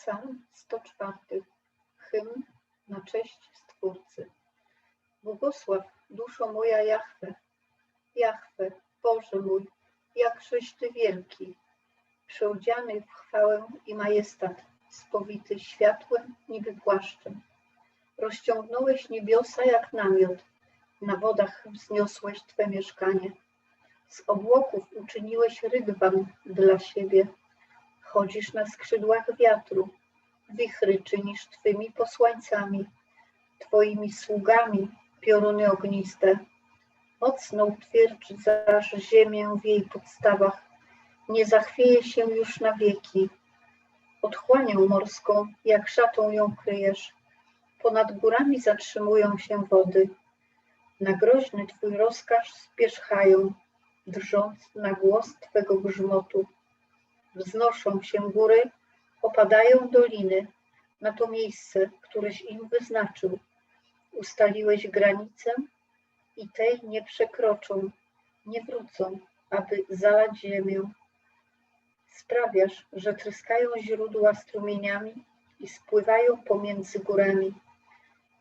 Psalm 104. Hymn na cześć Stwórcy. Błogosław duszo moja Jahwe. Jahwe, Boże mój, jakżeś Ty wielki, przeodziany w chwałę i majestat, spowity światłem niby płaszczem. Rozciągnąłeś niebiosa jak namiot, na wodach wzniosłeś Twe mieszkanie. Z obłoków uczyniłeś rydwan dla siebie. Chodzisz na skrzydłach wiatru, wichry czynisz Twymi posłańcami, Twoimi sługami pioruny ogniste. Mocną twierdź zaż ziemię w jej podstawach, nie zachwieje się już na wieki. Otchłanią morską, jak szatą ją kryjesz, ponad górami zatrzymują się wody. Na groźny Twój rozkaz spierzchają, drżąc na głos Twego grzmotu. Wznoszą się góry, opadają doliny, na to miejsce, któreś im wyznaczył. Ustaliłeś granicę i tej nie przekroczą, nie wrócą, aby zalać ziemię. Sprawiasz, że tryskają źródła strumieniami i spływają pomiędzy górami,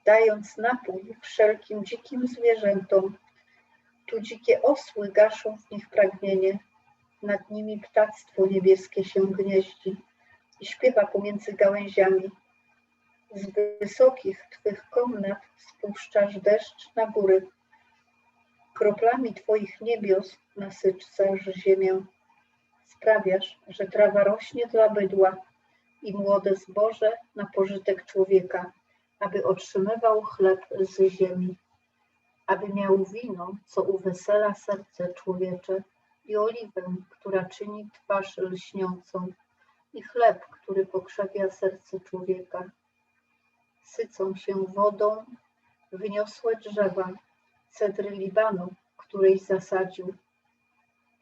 dając napój wszelkim dzikim zwierzętom. Tu dzikie osły gaszą w nich pragnienie, nad nimi ptactwo niebieskie się gnieździ i śpiewa pomiędzy gałęziami. Z wysokich Twych komnat spuszczasz deszcz na góry. Kroplami Twoich niebios nasycasz ziemię. Sprawiasz, że trawa rośnie dla bydła i młode zboże na pożytek człowieka, aby otrzymywał chleb z ziemi, aby miał wino, co uwesela serce człowiecze i oliwę, która czyni twarz lśniącą i chleb, który pokrzewia serce człowieka. Sycą się wodą wyniosłe drzewa, cedry Libanu, której zasadził.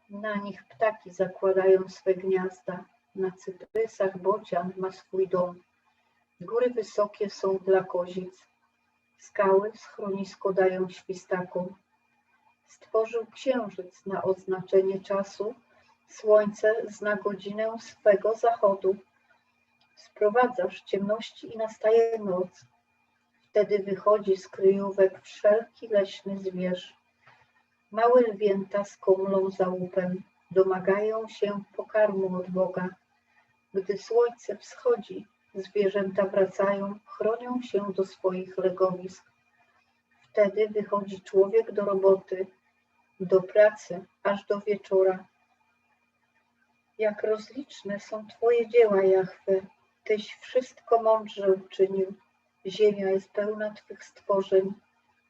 Na nich ptaki zakładają swe gniazda, na cyprysach bocian ma swój dom. Góry wysokie są dla kozic, skały schronisko dają świstakom. Stworzył księżyc na oznaczenie czasu, Słońce zna godzinę swego zachodu. Sprowadzasz ciemności i nastaje noc. Wtedy wychodzi z kryjówek wszelki leśny zwierz. Małe lwięta skomlą za łupem, domagają się pokarmu od Boga. Gdy słońce wschodzi, zwierzęta wracają, chronią się do swoich legowisk. Wtedy wychodzi człowiek do roboty, do pracy, aż do wieczora jak rozliczne są Twoje dzieła, Jahwe. Tyś wszystko mądrze uczynił. Ziemia jest pełna Twych stworzeń.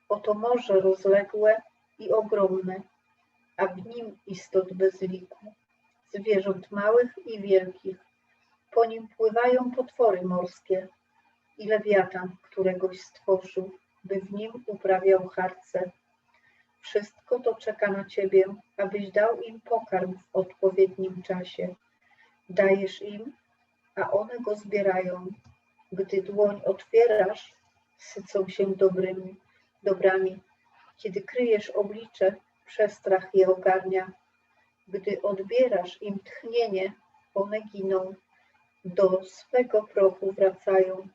Oto morze rozległe i ogromne, a w nim istot bez liku, zwierząt małych i wielkich. Po nim pływają potwory morskie i lewiatan, któregoś stworzył, by w nim uprawiał harce. Wszystko to czeka na Ciebie, abyś dał im pokarm w odpowiednim czasie. Dajesz im, a one go zbierają. Gdy dłoń otwierasz, sycą się dobrymi, dobrami. Kiedy kryjesz oblicze, przestrach je ogarnia. Gdy odbierasz im tchnienie, one giną, do swego prochu wracają.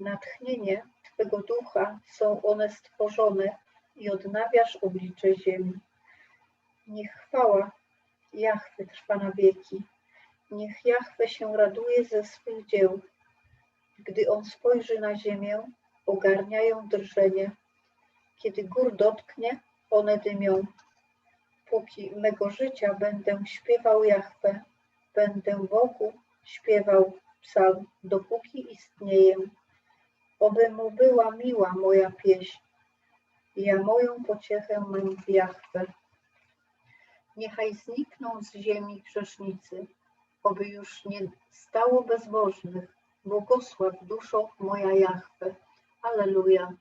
Na tchnienie Twego ducha są one stworzone, i odnawiasz oblicze ziemi. Niech chwała Jahwe trwa na wieki. Niech Jahwe się raduje ze swych dzieł. Gdy On spojrzy na ziemię, ogarniają drżenie. Kiedy gór dotknie, one dymią. Póki mego życia będę śpiewał Jahwe, będę Bogu śpiewał psalm, dopóki istnieję. Oby mu była miła moja pieśń, ja moją pociechę mam w Jahwe. Niechaj znikną z ziemi grzesznicy, oby już nie stało bezbożnych. Błogosław duszo moja Jahwe. Alleluja.